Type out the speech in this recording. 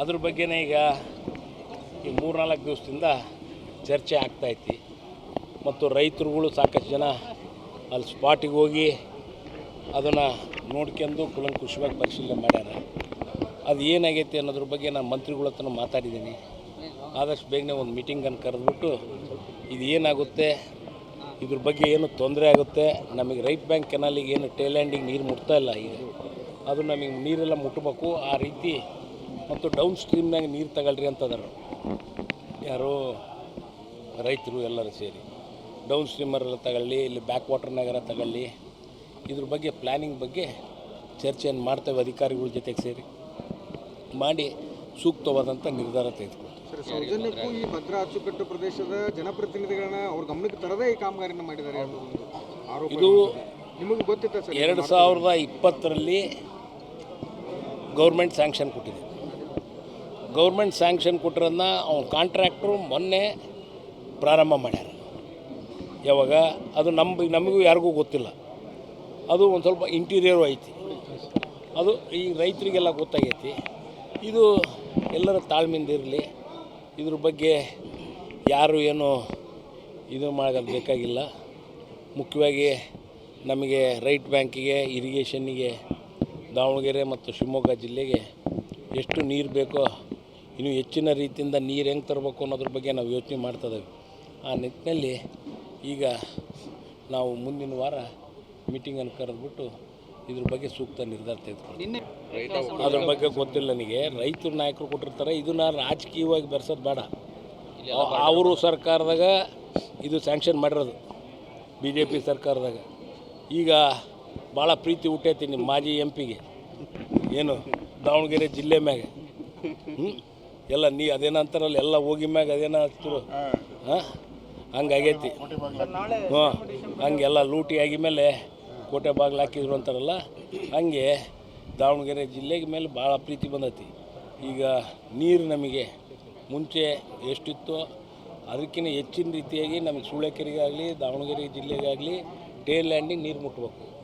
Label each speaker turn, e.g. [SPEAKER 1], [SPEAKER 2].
[SPEAKER 1] ಅದ್ರ ಬಗ್ಗೆನೇ ಈಗ ಈ ಮೂರ್ನಾಲ್ಕು ದಿವಸದಿಂದ ಚರ್ಚೆ ಆಗ್ತಾೈತಿ ಮತ್ತು ರೈತರುಗಳು ಸಾಕಷ್ಟು ಜನ ಅಲ್ಲಿ ಸ್ಪಾಟಿಗೆ ಹೋಗಿ ಅದನ್ನು ನೋಡ್ಕೊಂಡು ಕುಲಂಕುಷವಾಗಿ ಪರಿಶೀಲನೆ ಮಾಡ್ಯಾರ. ಅದು ಏನಾಗೈತಿ ಅನ್ನೋದ್ರ ಬಗ್ಗೆ ನಾನು ಮಂತ್ರಿಗಳ ಹತ್ರ ಮಾತಾಡಿದ್ದೀನಿ. ಆದಷ್ಟು ಬೇಗನೆ ಒಂದು ಮೀಟಿಂಗನ್ನು ಕರೆದ್ಬಿಟ್ಟು ಇದು ಏನಾಗುತ್ತೆ, ಇದ್ರ ಬಗ್ಗೆ ಏನು ತೊಂದರೆ ಆಗುತ್ತೆ, ನಮಗೆ ರೈಟ್ ಬ್ಯಾಂಕ್ ಕೆನಾಲಿಗೆ ಏನು ಟೇಲ್ಯಾಂಡಿಗೆ ನೀರು ಮುಟ್ತಾ ಇಲ್ಲ ಈಗ ಅದು ನಮಗೆ ನೀರೆಲ್ಲ ಮುಟ್ಟಬೇಕು ಆ ರೀತಿ ಮತ್ತು ಡೌನ್ ಸ್ಟ್ರೀಮ್ನಾಗ ನೀರು ತಗೊಳ್ರಿ ಅಂತದಾರ. ಯಾರೋ ರೈತರು ಎಲ್ಲರೂ ಸೇರಿ. ಡೌನ್ ಸ್ಟ್ರೀಮರೆಲ್ಲ ತಗೊಳ್ಳಿ ಇಲ್ಲಿ ಬ್ಯಾಕ್ ವಾಟರ್ನಾಗೆಲ್ಲ ತಗೊಳ್ಳಿ. ಇದ್ರ ಬಗ್ಗೆ ಪ್ಲ್ಯಾನಿಂಗ್ ಬಗ್ಗೆ ಚರ್ಚೆಯನ್ನು ಮಾಡ್ತೇವೆ ಅಧಿಕಾರಿಗಳ ಜೊತೆಗೆ ಸೇರಿ. ಮಾಡಿ ಸೂಕ್ತವಾದಂಥ ನಿರ್ಧಾರ ತೆಗೆದುಕೊಳ್ತೀವಿ.
[SPEAKER 2] ಸೌಜನ್ಯಕ್ಕೂ ಈ ಭದ್ರಾ ಅಚ್ಚುಕಟ್ಟು ಪ್ರದೇಶದ ಜನಪ್ರತಿನಿಧಿಗಳನ್ನ ಅವ್ರ ಗಮನಕ್ಕೆ ತರದೇ ಈ ಕಾಮಗಾರಿಯನ್ನು ಮಾಡಿದ್ದಾರೆ
[SPEAKER 1] ಇದು
[SPEAKER 2] ನಿಮಗೆ ಗೊತ್ತಿತ್ತ ಸರ್
[SPEAKER 1] ಎರಡು ಸಾವಿರದ ಇಪ್ಪತ್ತರಲ್ಲಿ ಗೌರ್ಮೆಂಟ್ ಸ್ಯಾಂಕ್ಷನ್ ಕೊಟ್ಟಿದೆ. ಗೌರ್ಮೆಂಟ್ ಸ್ಯಾಂಕ್ಷನ್ ಕೊಟ್ಟಿರೋದನ್ನ ಅವ್ನ ಕಾಂಟ್ರಾಕ್ಟ್ರು ಮೊನ್ನೆ ಪ್ರಾರಂಭ ಮಾಡ್ಯಾರ. ಯಾವಾಗ? ಅದು ನಮ್ಮ ನಮಗೂ ಯಾರಿಗೂ ಗೊತ್ತಿಲ್ಲ. ಅದು ಒಂದು ಸ್ವಲ್ಪ ಇಂಟೀರಿಯರು ಐತಿ. ಅದು ಈ ರೈತರಿಗೆಲ್ಲ ಗೊತ್ತಾಗೈತಿ. ಇದು ಎಲ್ಲರ ತಾಳ್ಮೆಯಿಂದ ಇರಲಿ. ಇದ್ರ ಬಗ್ಗೆ ಯಾರು ಏನು ಇದು ಮಾಡೋದು ಬೇಕಾಗಿಲ್ಲ. ಮುಖ್ಯವಾಗಿ ನಮಗೆ ರೈಟ್ ಬ್ಯಾಂಕಿಗೆ, ಇರಿಗೇಷನ್ನಿಗೆ, ದಾವಣಗೆರೆ ಮತ್ತು ಶಿವಮೊಗ್ಗ ಜಿಲ್ಲೆಗೆ ಎಷ್ಟು ನೀರು ಬೇಕೋ ಇನ್ನು ಹೆಚ್ಚಿನ ರೀತಿಯಿಂದ ನೀರು ಹೆಂಗೆ ತರಬೇಕು ಅನ್ನೋದ್ರ ಬಗ್ಗೆ ನಾವು ಯೋಚನೆ ಮಾಡ್ತಿದ್ದೇವೆ ಆ ನಿಟ್ಟಿನಲ್ಲಿ ಈಗ ನಾವು ಮುಂದಿನ ವಾರ ಮೀಟಿಂಗನ್ನು ಕರೆದ್ಬಿಟ್ಟು ಇದ್ರ ಬಗ್ಗೆ ಸೂಕ್ತ ನಿರ್ಧಾರ ತೆಗೆದುಕೊಂಡು ಅದ್ರ ಬಗ್ಗೆ ಗೊತ್ತಿಲ್ಲ ನನಗೆ. ರೈತರು ನಾಯಕರು ಕೊಟ್ಟಿರ್ತಾರೆ ಇದನ್ನ ರಾಜಕೀಯವಾಗಿ ಬೆರೆಸೋದು ಬೇಡ. ಅವರು ಸರ್ಕಾರದಾಗ ಇದು ಸ್ಯಾಂಕ್ಷನ್ ಮಾಡಿರೋದು ಬಿ ಜೆ ಪಿ ಸರ್ಕಾರದಾಗ. ಈಗ ಭಾಳ ಪ್ರೀತಿ ಹುಟ್ಟೈತಿ ನಿಮ್ಮ ಮಾಜಿ ಎಂ ಪಿಗೆ ಏನು ದಾವಣಗೆರೆ ಜಿಲ್ಲೆ ಮ್ಯಾಗೆ. ಹ್ಞೂ ಎಲ್ಲ ನೀ ಅದೇನಂತಾರಲ್ಲ ಎಲ್ಲ ಹೋಗಿ ಮ್ಯಾಗ ಅದೇನ ಹಚ್ತರು ಹಾಂ. ಹಂಗಾಗೈತಿ. ಹ್ಞೂ ಹಂಗೆಲ್ಲ ಲೂಟಿ ಆಗಿ ಮೇಲೆ ಕೋಟೆ ಬಾಗಿಲು ಹಾಕಿದ್ರು ಅಂತಾರಲ್ಲ ಹಂಗೆ ದಾವಣಗೆರೆ ಜಿಲ್ಲೆಗೆ ಮೇಲೆ ಭಾಳ ಪ್ರೀತಿ ಬಂದೈತಿ. ಈಗ ನೀರು ನಮಗೆ ಮುಂಚೆ ಎಷ್ಟಿತ್ತೋ ಅದಕ್ಕಿಂತ ಹೆಚ್ಚಿನ ರೀತಿಯಾಗಿ ನಮಗೆ ಸೂಳೆಕೆರೆಗಾಗಲಿ ದಾವಣಗೆರೆ ಜಿಲ್ಲೆಗಾಗಲಿ ಟೇಲ್ ಲ್ಯಾಂಡಿಗೆ ನೀರು ಮುಟ್ಬೇಕು.